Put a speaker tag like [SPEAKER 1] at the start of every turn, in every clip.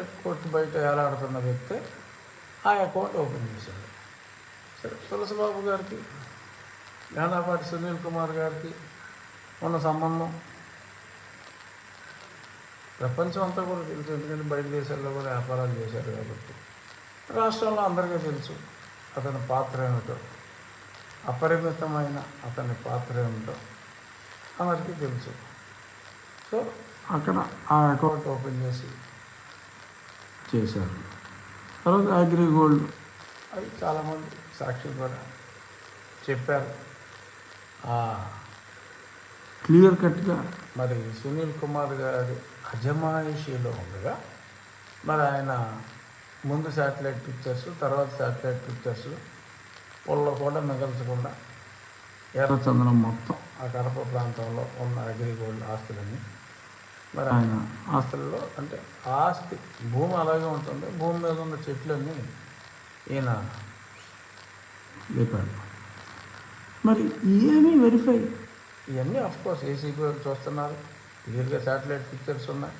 [SPEAKER 1] Court బయట ఏలాడుతున్న వ్యక్తి ఆ అకౌంట్ ఓపెన్ చేశాడు. సరే తులసిబాబు గారికి గానాపాటి సునీల్ కుమార్ గారికి ఉన్న సంబంధం ప్రపంచం అంతా కూడా తెలుసు. ఎందుకంటే బయట దేశాల్లో కూడా వ్యాపారాలు చేశారు కాబట్టి. రాష్ట్రంలో అందరికీ తెలుసు అతని పాత్ర ఏమిటో. అపరిమితమైన అతని పాత్ర ఏమిటో అందరికీ తెలుసు. సో అక్కడ ఆ అకౌంట్ ఓపెన్ చేసి చేశారు. తర్వాత అగ్రిగోల్డ్. అది చాలామంది సాక్షులు కూడా చెప్పారు. క్లియర్ కట్గా. మరి సునీల్ కుమార్ గారి అజమాయిషీలో ఉండగా మరి ఆయన ముందు శాటిలైట్ పిక్చర్స్ తర్వాత శాటిలైట్ పిక్చర్స్ పొల్లో కూడా మిగల్చకుండా ఎర్రచందనం మొత్తం. ఆ కడప ప్రాంతంలో ఉన్న అగ్రిగోల్డ్ ఆస్తులన్నీ మరి ఆయన ఆస్తుల్లో అంటే ఆస్తి భూమి అలాగే ఉంటుంది. భూమి మీద ఉన్న చెట్లన్నీ ఈయన లేపాడు మరి ఏమీ వెరిఫై. ఇవన్నీ కోర్స్ ఏసీబీ వాళ్ళు చూస్తున్నారు. క్లియర్గా శాటిలైట్ పిక్చర్స్ ఉన్నాయి.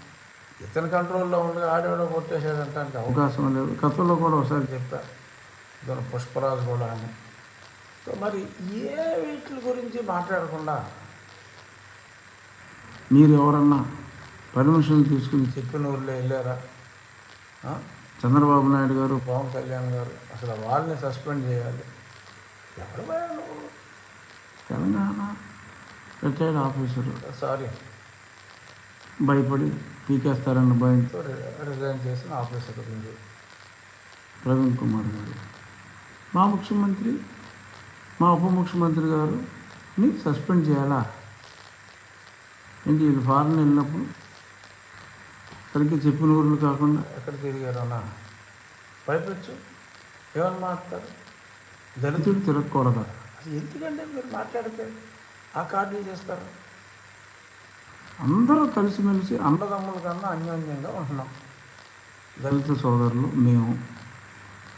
[SPEAKER 1] ఇతని కంట్రోల్లో ఉండగా ఆడేవాడో కొట్టేసేదంటానికి అవకాశం లేదు. గతంలో కూడా ఒకసారి చెప్పా. ఇతను పుష్పరాజు కూడా అని. సో మరి ఏ వీటి గురించి మాట్లాడకుండా మీరు ఎవరన్నా పర్మిషన్ తీసుకుని చెప్పిన ఊర్లో వెళ్ళారా? చంద్రబాబు నాయుడు గారు పవన్ కళ్యాణ్ గారు అసలు వాళ్ళని సస్పెండ్ చేయాలి. ఎవరు? Telangana retired officer. సారీ. భయపడి పీకేస్తారన్న భయంతో రిజైన్ చేసిన ఆఫీసర్ మీరు. ప్రవీణ్ కుమార్ గారు. మా ముఖ్యమంత్రి మా ఉప ముఖ్యమంత్రి గారుని సస్పెండ్ చేయాలా? ఏంటి వీళ్ళు ఫారెన్ వెళ్ళినప్పుడు సరిగ్గా చెప్పిన ఊర్లు కాకుండా ఎక్కడ తిరిగారన్నా భయపెచ్చు ఏమని మాట్లాడతారు? దళితుడు తిరగకూడదా? అసలు ఎందుకంటే మీరు మాట్లాడితే? ఆ కార్డులు చేస్తారు. అందరూ కలిసిమెలిసి అన్నదమ్ముల కన్నా అన్యోన్యంగా ఉంటున్నాం. దళిత సోదరులు మేము.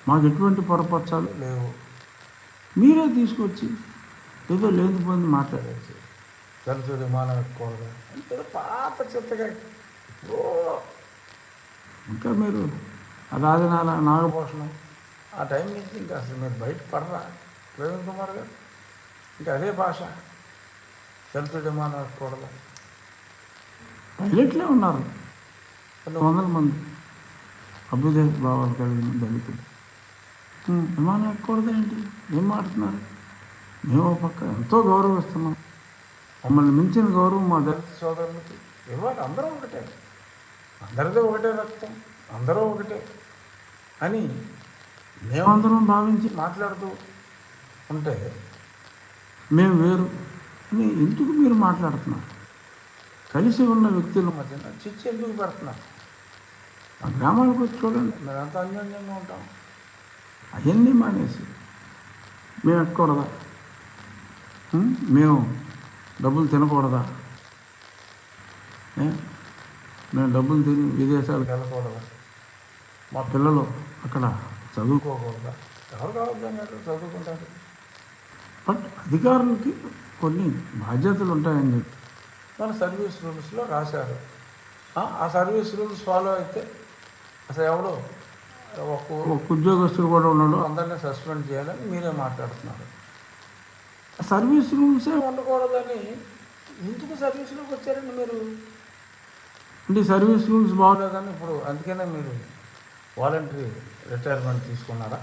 [SPEAKER 1] మాకు ఎటువంటి పొరపచ్చాలు లేవు. మీరే తీసుకొచ్చి ఏదో లేని పోయింది మాట్లాడేసి దళితుడు అంటే ఏదో పాత చెత్తగా ఇంకా మీరు రాజనాల నాగభూషణం. ఆ టైం నుంచి ఇంకా అసలు మీరు బయట పడరా ప్రవీణ్ కుమార్ గారు? ఇంకా అదే భాష. దళితుడు డిమాండ్ ఎక్కకూడదు పైలట్లే ఉన్నారు. కొన్ని వందల మంది. అభ్యుదయ భావాలు కలిగిన దళితులు. విమానం ఎక్కకూడదు ఏంటి? ఏం మాట్లాడుతున్నారు? మేము పక్క ఎంతో గౌరవిస్తున్నాం. మమ్మల్ని మించిన గౌరవం మా దళిత సోదరులకి ఇవ్వాలి. అందరం ఒకటే. అందరితో ఒకటే రక్తం అందరూ ఒకటే అని మేమందరం భావించి మాట్లాడుతూ ఉంటే మేము వేరు అని ఎందుకు మీరు మాట్లాడుతున్నారు? కలిసి ఉన్న వ్యక్తుల మధ్యన చిచ్చి ఎందుకు పెడుతున్నారు? ఆ గ్రామాలకు వచ్చి చూడండి మేమంతా అన్యోన్యంగా ఉంటాం. అవన్నీ మానేసి మేము ఎక్కకూడదా? మేము డబ్బులు తినకూడదా? మేము డబ్బులు తిని విదేశాలకు వెళ్ళకూడదా. మా పిల్లలు అక్కడ చదువుకోకూడదా? ఎవరు కావద్దన్నారు చదువుకుంటారు? బట్ అధికారులకి కొన్ని బాధ్యతలు ఉంటాయని చెప్పి. మన సర్వీస్ రూల్స్లో రాశారు. ఆ, సర్వీస్ రూల్స్ ఫాలో అయితే అసలు ఎవడో ఒక ఉద్యోగస్తుడు కూడా ఉన్నాడు. అందరినీ సస్పెండ్ చేయాలని మీరే మాట్లాడుతున్నారు. సర్వీస్ రూల్సే ఉండకూడదని ఎందుకు సర్వీస్లోకి వచ్చారండి మీరు? అంటే సర్వీస్ రూల్స్ బాగోలేదని ఇప్పుడు అందుకనే మీరు వాలంటరీ రిటైర్మెంట్ తీసుకున్నారా?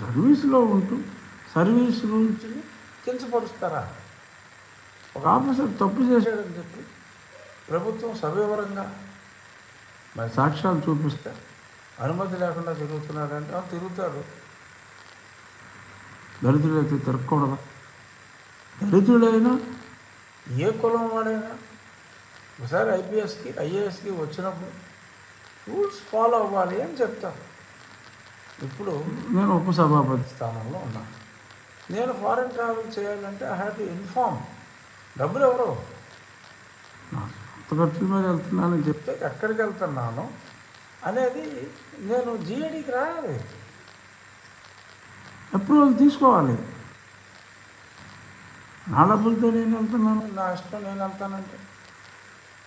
[SPEAKER 1] సర్వీస్లో ఉంటూ సర్వీస్ రూల్స్ని కించపరుస్తారా? ఒక ఆఫీసర్ తప్పు చేశాడని చెప్పి ప్రభుత్వం సవివరంగా మరి సాక్ష్యాలు చూపిస్తే అనుమతి లేకుండా తిరుగుతున్నాడంటే "ఆ, తిరుగుతాడు దళితుడైతే తిరగకూడదా? దళితుడైనా ఏ కులం వాడైనా ఒకసారి ఐపీఎస్కి ఐఏఎస్కి వచ్చినప్పుడు రూల్స్ ఫాలో అవ్వాలి అని చెప్తాను ఇప్పుడు నేను ఉపసభాపతి స్థానంలో ఉన్నాను నేను ఫారెన్ ట్రావెల్ చేయాలంటే ఐ హ్యావ్ టు ఇన్ఫార్మ్. డబ్బులు ఎవరు? ఖర్చుల మీద వెళ్తున్నానని చెప్తే ఎక్కడికి వెళ్తున్నాను అనేది నేను జిఏడికి రాయాలి. అప్రూవల్ తీసుకోవాలి. నా డబ్బులతో నేను వెళ్తున్నాను. నా ఇష్టం నేను వెళ్తానంటే.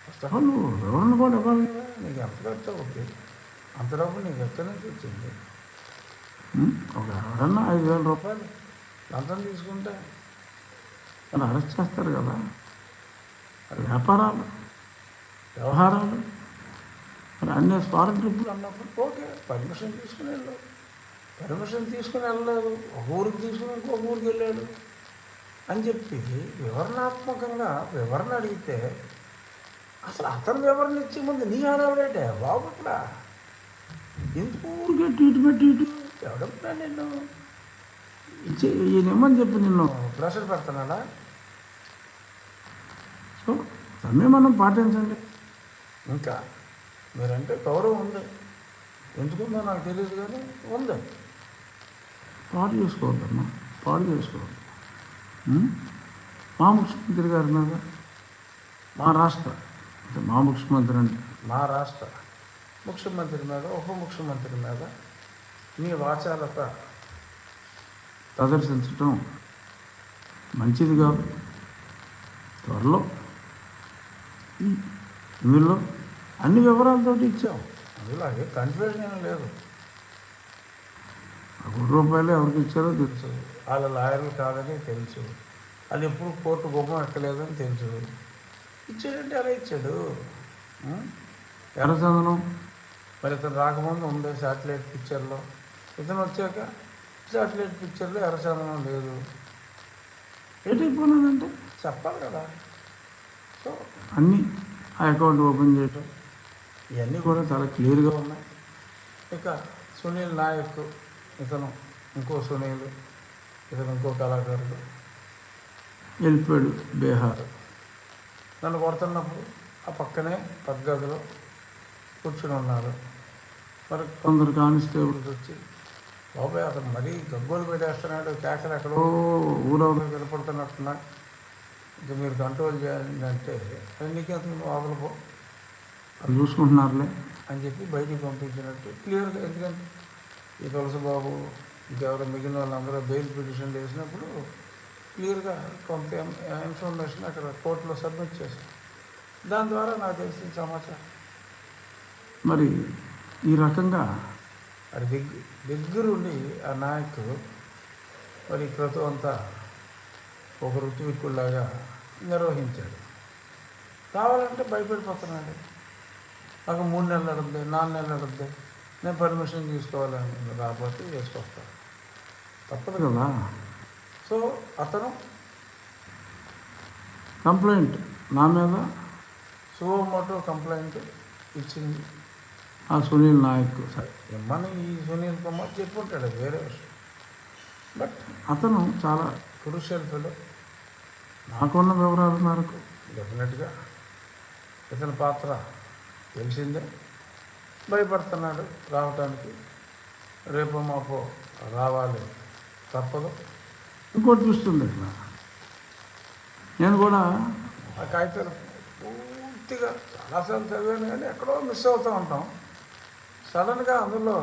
[SPEAKER 1] ఆల్ నువ్వు వివరణ కూడా ఇవ్వాలి? నీకు ఎంత అవుద్ది అంత డబ్బు నీకు ఎక్కడి నుంచి వచ్చింది? ఒక ఎవరన్నా ఐదు వేల రూపాయలు లంచం తీసుకుంటే? వాళ్ళు అరెస్ట్ చేస్తారు కదా. వ్యాపారాలు వ్యవహారాలు మరి అన్ని ట్రిప్పులు అన్నప్పుడు ఓకే పర్మిషన్ తీసుకుని వెళ్ళు. పర్మిషన్ తీసుకుని వెళ్ళలేదు. ఒక ఊరికి తీసుకుని ఇంకొక ఊరికి వెళ్ళాడు. అని చెప్పి వివరణాత్మకంగా వివరణ అడిగితే అసలు అతను వివరణ ఇచ్చే ముందు నీ ఆడవిడేటే? బాబు ఇక్కడ ఎందుకు ఊరికే ట్రీట్మెంట్ ఇటు ఎవడన్నా నిన్ను? ఇచ్చే ఈయనేమని చెప్పి నిన్ను? ప్రెషర్ పెడుతున్నాడా? సో సంయమనం పాటించండి. ఇంకా మీరంటే గౌరవం ఉంది. ఎందుకుందో నాకు తెలియదు కానీ ఉంది. పాడు చేసుకోవద్దమ్మా. పాడు చేసుకోవద్దు? మా ముఖ్యమంత్రి గారి మా రాష్ట్ర. మా ముఖ్యమంత్రి అంటే? మా రాష్ట్ర ముఖ్యమంత్రి మీద ఉప ముఖ్యమంత్రి మీద మీ వాచాలత ప్రదర్శించటం మంచిది కాదు. త్వరలో ఇందులో అన్ని వివరాలతో ఇచ్చాం. అందులో అదే కన్ఫ్యూజన్ ఏం లేదు. కోటి రూపాయలు ఎవరికి ఇచ్చారో తెలుసు. వాళ్ళ లాయర్లు కాదని తెలుసు. వాళ్ళు ఎప్పుడు కోర్టు గుమ్మం ఎక్కలేదని తెలుసు. ఇచ్చాడంటే అలా ఇచ్చాడు? ఉం? ఎర్రచందనం. మరి ఇతను రాకముందు ఉంది శాటిలైట్ పిక్చర్లో. ఇతను వచ్చాక శాటిలైట్ పిక్చర్లో ఎర్రచందనం లేదు. ఏంటైపోయినదంటే చెప్పాలి కదా. సో అన్నీ ఆ అకౌంట్ ఓపెన్ చేయటం. ఇవన్నీ కూడా చాలా క్లియర్గా ఉన్నాయి. ఇక సునీల్ నాయక్ ఇతను ఇంకో సునీల్ ఇతను ఇంకో కళాకారుడు. వెళ్ళిపోయాడు బీహార్. నన్ను కొడుతున్నప్పుడు ఆ పక్కనే పద్దగదిలో కూర్చుని ఉన్నారు. మరి కొందరు కానిస్టేబుల్స్ వచ్చి బాబాయ్ అతను మరీ గగ్గోలు పెట్టేస్తున్నాడు కేకలు ఎక్కడో ఊరవలో వినపడుతున్నట్టున్నా. ఇంకా మీరు కంట్రోల్ చేయండి అంటే నీకు అతను లోపల పో అది చూసుకుంటున్నారులే. అని చెప్పి బయటికి పంపించినట్టు క్లియర్గా. ఎందుకంటే ఈ తులసిబాబు ఇంకెవరో మిగిలిన వాళ్ళందరూ బెయిల్ పిటిషన్ వేసినప్పుడు క్లియర్గా కొంత ఇన్ఫర్మేషన్ అక్కడ కోర్టులో సబ్మిట్ చేశాను దాని ద్వారా నాకు తెలిసిన సమాచారం. మరి ఈ రకంగా అది దగ్గర దగ్గరుండి ఆ నాయకుడు మరి ఈ క్రతువు అంతా ఒక ఋతువిక్కుల్లాగా నిర్వహించాడు. కావాలంటే భయపడిపోతున్నాడు. నాకు మూడు నెలలు అడుద్ది నాలుగు నెలలు అడుద్ది నేను పర్మిషన్ తీసుకోవాలని రాకపోతే చేసుకొస్తాను తప్పదు కదా. సో అతను కంప్లైంట్ నా మీద? సువమోటో కంప్లైంట్ ఇచ్చింది. ఆ సునీల్ నాయక్ సరే. ఇమ్మని ఈ సునీల్ కుమార్ చెప్పుంటాడు అది వేరే విషయం. బట్ అతను చాలా క్రూషియల్ ఫెలో. నాకున్న వివరాల మేరకు. డెఫినెట్గా ఇతని పాత్ర తెలిసిందే. భయపడుతున్నాడు రావటానికి. రేపు మాపో రావాలి తప్పదు. ఇంకోటి చూస్తుంది అట్లా. నేను కూడా ఆ కాగితాలు పూర్తిగా చాలాసార్లు చదివాను కానీ ఎక్కడో మిస్ అవుతూ ఉంటాం. సడన్గా అందులో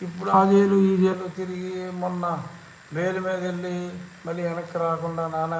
[SPEAKER 1] ఇప్పుడు ఆ జైలు ఈ జైలు తిరిగి మొన్న వేలు మీద వెళ్ళి మళ్ళీ వెనక్కి రాకుండా నానా